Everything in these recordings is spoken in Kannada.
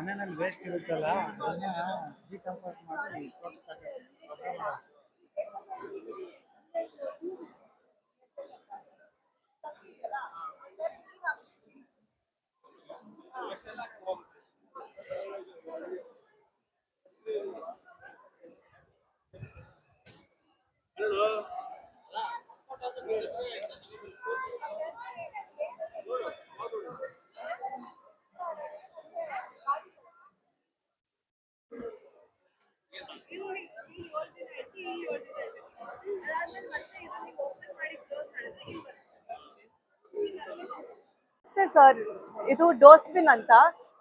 ಮನೆಯಲ್ಲಿ ವೇಸ್ಟ್ ಇರುತ್ತಲ್ಲ ಅದನ್ನ ಡಿಕಂಪೋಸ್ ಮಾಡಿ ತೋಟಕ್ಕೆ ಇಲ್ಲಿ ಇಲ್ಲಿ ಏಳು ದಿನ ಇಟ್ಟು ಇಲ್ಲಿ ಏಳು ದಿನ ಇಟ್ಟು ಅದಾದ್ಮೇಲೆ ಮತ್ತೆ ಇದನ್ನ ಓಪನ್ ಮಾಡಿ ಕ್ಲೋಸ್ ಮಾಡಿದ್ರೆ ಇಲ್ಲಿ ನಮಸ್ತೆ ಸರ್. ಇದು ಅಂತ.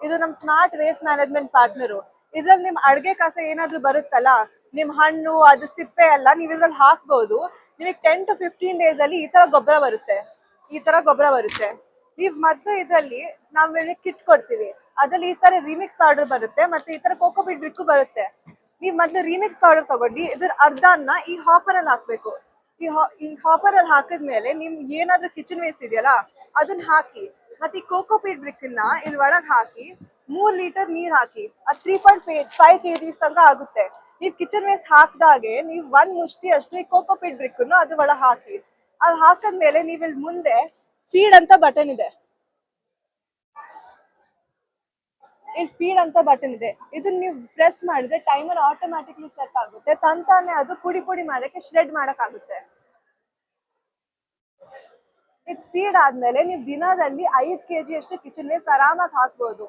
ಇದು ನಮ್ ಸ್ಮಾರ್ಟ್ ವೇಸ್ಟ್ ಮ್ಯಾನೇಜ್ಮೆಂಟ್ ಪಾರ್ಟ್ನರು. ಇದ್ರಲ್ಲಿ ನಿಮ್ ಅಡುಗೆ ಕಸ ಏನಾದ್ರು ಬರುತ್ತಲ್ಲ, ನಿಮ್ ಹಣ್ಣು, ಅದು ಸಿಪ್ಪೆ ಎಲ್ಲ ನೀವು ಇದ್ರಲ್ಲಿ ಹಾಕ್ಬಹುದು ನಿಮಗೆ ಟೆನ್ ಟು ಫಿಫ್ಟೀನ್ ಡೇಸ್ ಅಲ್ಲಿ ಈ ತರ ಗೊಬ್ಬರ ಬರುತ್ತೆ. ಈ ತರ ಗೊಬ್ಬರ ಬರುತ್ತೆ. ನೀವ್ ಮತ್ತೆ ಇದ್ರಲ್ಲಿ ನಾವ್ ಕಿಟ್ ಕೊಡ್ತೀವಿ. ಅದ್ರಲ್ಲಿ ಈ ತರ ರಿಮಿಕ್ಸ್ ಪೌಡರ್ ಬರುತ್ತೆ, ಮತ್ತೆ ಈ ತರ ಕೋಕೋ ಬಿಟ್ ಬಿಟ್ಟು ಬರುತ್ತೆ. ನೀವ್ ಮೊದ್ಲು ರಿಮಿಕ್ಸ್ ಪೌಡರ್ ತಗೊಂಡು ಇದ್ರ ಅರ್ಧನ್ನ ಈ ಹಾಪರ್ ಅಲ್ಲಿ ಹಾಕ್ಬೇಕು. ಈ ಈ ಹಾಪರ್ ಅಲ್ಲಿ ಹಾಕಿದ್ಮೇಲೆ ನಿಮ್ ಏನಾದ್ರೂ ಕಿಚನ್ ವೇಸ್ಟ್ ಇದೆಯಲ್ಲ ಅದನ್ನ ಹಾಕಿ, ಮತ್ತೆ ಈ ಕೋಕೋ ಪೀಟ್ ಬ್ರಿಕ್ನ ಇಲ್ಲಿ ಒಳಗ್ ಹಾಕಿ, ಮೂರ್ ಲೀಟರ್ ನೀರ್ ಹಾಕಿ, ಅದ್ three point five K Gs ತನಕ ಆಗುತ್ತೆ. ನೀವ್ ಕಿಚನ್ ವೇಸ್ಟ್ ಹಾಕ್ದಾಗೆ ನೀವ್ ಒಂದ್ ಮುಷ್ಟಿ ಅಷ್ಟು ಈ ಕೋಕೋ ಪೀಟ್ ಬ್ರಿಕ್ ಅದ್ರ ಒಳಗ್ ಹಾಕಿ. ಅದ್ ಹಾಕದ್ಮೇಲೆ ನೀವ್ ಇಲ್ಲಿ ಮುಂದೆ ಫೀಡ್ ಅಂತ ಬಟನ್ ಇದೆ. ಇಲ್ಲಿ ಫೀಡ್ ಅಂತ ಬಟನ್ ಇದೆ. ಇದನ್ನ ನೀವು ಪ್ರೆಸ್ ಮಾಡಿದ್ರೆ ಟೈಮರ್ ಆಟೋಮ್ಯಾಟಿಕ್ಲಿ ಸೆಟ್ ಆಗುತ್ತೆ. ತಂತಾನೆ ಅದು ಪುಡಿ ಪುಡಿ ಮಾಡಕ್ಕೆ ಶ್ರೆಡ್ ಮಾಡಕ್ ಆಗುತ್ತೆ ಇದು ಸ್ಪೀಡ್ ಆದ್ಮೇಲೆ ನೀವು ದಿನದಲ್ಲಿ ಐದ್ ಕೆಜಿ ಅಷ್ಟು ಕಿಚನ್ ವೇಸ್ಟ್ ಆರಾಮಾಗಿ ಹಾಕ್ಬೋದು.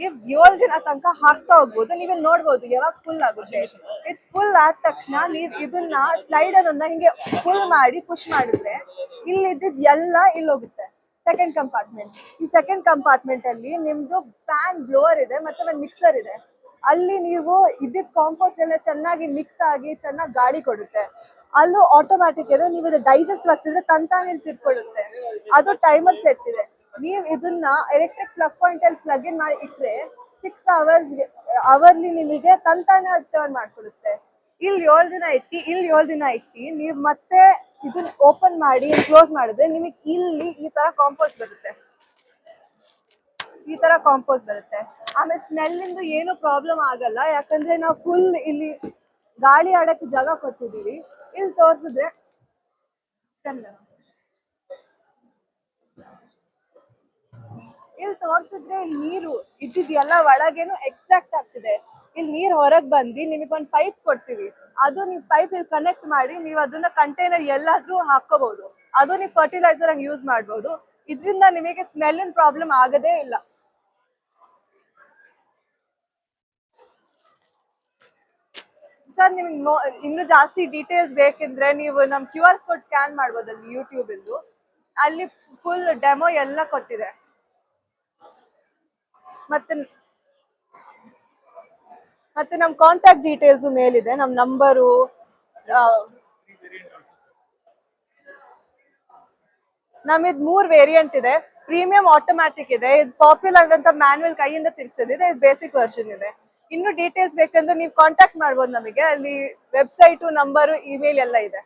ನೀವ್ ಏಳು ದಿನ ತನಕ ಹಾಕ್ತಾ ಹೋಗ್ಬೋದು. ನೀವು ಇಲ್ಲಿ ನೋಡ್ಬೋದು ಯಾವಾಗ ಫುಲ್ ಆಗುತ್ತೆ. ಇದು ಫುಲ್ ಆದ ತಕ್ಷಣ ನೀವ್ ಇದನ್ನ ಸ್ಲೈಡರ್ ಅನ್ನ ಹಿಂಗೆ ಫುಲ್ ಮಾಡಿ ಪುಷ್ ಮಾಡಿದ್ರೆ ಇಲ್ಲಿ ಇದ್ದಿದ್ ಎಲ್ಲ ಇಲ್ಲಿ ಹೋಗುತ್ತೆ ಸೆಕೆಂಡ್ ಕಂಪಾರ್ಟ್ಮೆಂಟ್ ಈ ಸೆಕೆಂಡ್ ಕಂಪಾರ್ಟ್ಮೆಂಟ್ ಅಲ್ಲಿ ನಿಮ್ದು ಫ್ಯಾನ್ ಬ್ಲೋರ್ ಇದೆ ಮತ್ತೆ ಒಂದು ಮಿಕ್ಸರ್ ಇದೆ. ಅಲ್ಲಿ ನೀವು ಇದ್ದಿದ್ ಕಾಂಪೋಸ್ಟ್ ಎಲ್ಲ ಚೆನ್ನಾಗಿ ಮಿಕ್ಸ್ ಆಗಿ ಚೆನ್ನಾಗಿ ಗಾಳಿ ಕೊಡುತ್ತೆ. ಅಲ್ಲೂ ಆಟೋಮ್ಯಾಟಿಕ್ ಇದೆ ನೀವು ಇದು ಡೈಜೆಸ್ಟ್ ಆಗ್ತಿದ್ರೆ ತಂತಾನೆ ತಿಳ್ಕೊಳ್ಳುತ್ತೆ ಅದು ಟೈಮರ್ ಸೆಟ್ ಇದೆ. ನೀವು ಇದನ್ನ ಎಲೆಕ್ಟ್ರಿಕ್ ಪ್ಲಗ್ ಪಾಯಿಂಟ್ ಅಲ್ಲಿ ಪ್ಲಗ್ ಇನ್ ಮಾಡಿ ಇಟ್ರೆ ಸಿಕ್ಸ್ ಅವರ್ಸ್ ಅವರ್ಲಿ ನಿಮಗೆ ತಂತಾನೆ ಟರ್ನ್ ಮಾಡ್ಕೊಡುತ್ತೆ. ಇಲ್ಲಿ ಏಳು ದಿನ ಇಟ್ಟು, ಇಲ್ಲಿ ಏಳು ದಿನ ಇಟ್ಟು, ನೀವು ಮತ್ತೆ ಇದನ್ನ ಓಪನ್ ಮಾಡಿ ಕ್ಲೋಸ್ ಮಾಡಿದ್ರೆ ನಿಮಗೆ ಇಲ್ಲಿ ಈ ತರ ಕಾಂಪೋಸ್ಟ್ ಬರುತ್ತೆ. ಈ ತರ ಕಾಂಪೋಸ್ಟ್ ಬರುತ್ತೆ. ಆಮೇಲೆ ಸ್ಮೆಲ್ ಇಂದ ಏನು ಪ್ರಾಬ್ಲಮ್ ಆಗಲ್ಲ, ಯಾಕಂದ್ರೆ ನಾವು ಫುಲ್ ಇಲ್ಲಿ ಗಾಳಿ ಆಡಕ್ಕೆ ಜಾಗ ಕೊಟ್ಟಿದೀವಿ ಇಲ್ಲಿ ತೋರಿಸಿದ್ರೆ ಇಲ್ಲಿ ತೋರಿಸಿದ್ರೆ ನೀರು ಇದ್ದಿದ್ಯಲ್ಲ, ಒಳಗೇನು ಎಕ್ಸ್ಟ್ರಾಕ್ಟ್ ಆಗ್ತಿದೆ. ಇಲ್ಲಿ ನೀರ್ ಹೊರಗ್ ಬಂದು ನಿಮಗೊಂದು ಪೈಪ್ ಕೊಡ್ತೀವಿ. ಅದು ನೀವು ಪೈಪ್ ಇಲ್ಲಿ ಕನೆಕ್ಟ್ ಮಾಡಿ ನೀವು ಅದನ್ನ ಕಂಟೈನರ್ ಎಲ್ಲಾದ್ರೂ ಹಾಕೋಬಹುದು ಅದು ನೀವು ಫರ್ಟಿಲೈಸರ್ ಆಗಿ ಯೂಸ್ ಮಾಡಬಹುದು ಇದರಿಂದ ನಿಮಗೆ ಸ್ಮೆಲ್ಲಿನ ಪ್ರಾಬ್ಲಮ್ ಆಗದೇ ಇಲ್ಲ. ಸರ್, ನಿಮ್ಗೆ ಇನ್ನು ಜಾಸ್ತಿ ಡೀಟೇಲ್ಸ್ ಬೇಕಿದ್ರೆ ನೀವು ನಮ್ ಕ್ಯೂ ಆರ್ ಕೋಡ್ ಸ್ಕ್ಯಾನ್ ಮಾಡ್ಬೋದು ಅಲ್ಲಿ ಯೂಟ್ಯೂಬ್ ಇಂದು. ಅಲ್ಲಿ ಫುಲ್ ಡೆಮೋ ಎಲ್ಲ ಕೊಟ್ಟಿದೆ. ಮತ್ತೆ ಮತ್ತೆ ನಮ್ ಕಾಂಟ್ಯಾಕ್ಟ್ ಡೀಟೇಲ್ಸ್ ಮೇಲಿದೆ, ನಮ್ ನಂಬರು ನಮಿದ್ ಮೂರ್ ವೇರಿಯಂಟ್ ಇದೆ. ಪ್ರೀಮಿಯಂ ಆಟೋಮ್ಯಾಟಿಕ್ ಇದೆ. ಇದು ಪಾಪ್ಯುಲರ್ ಅಂತ ಮ್ಯಾನ್ಯಲ್ ಕೈಯಿಂದ ತಿರ್ಸೋದಿದೆ ಇದು ಬೇಸಿಕ್ ವರ್ಷನ್ ಇದೆ. ಇನ್ನು ಡೀಟೇಲ್ಸ್ ಬೇಕಂದ್ರೆ ನೀವು ಕಾಂಟ್ಯಾಕ್ಟ್ ಮಾಡ್ಬೋದು ನಮಗೆ. ಅಲ್ಲಿ ವೆಬ್ಸೈಟು ನಂಬರು ಇಮೇಲ್ ಎಲ್ಲ ಇದೆ.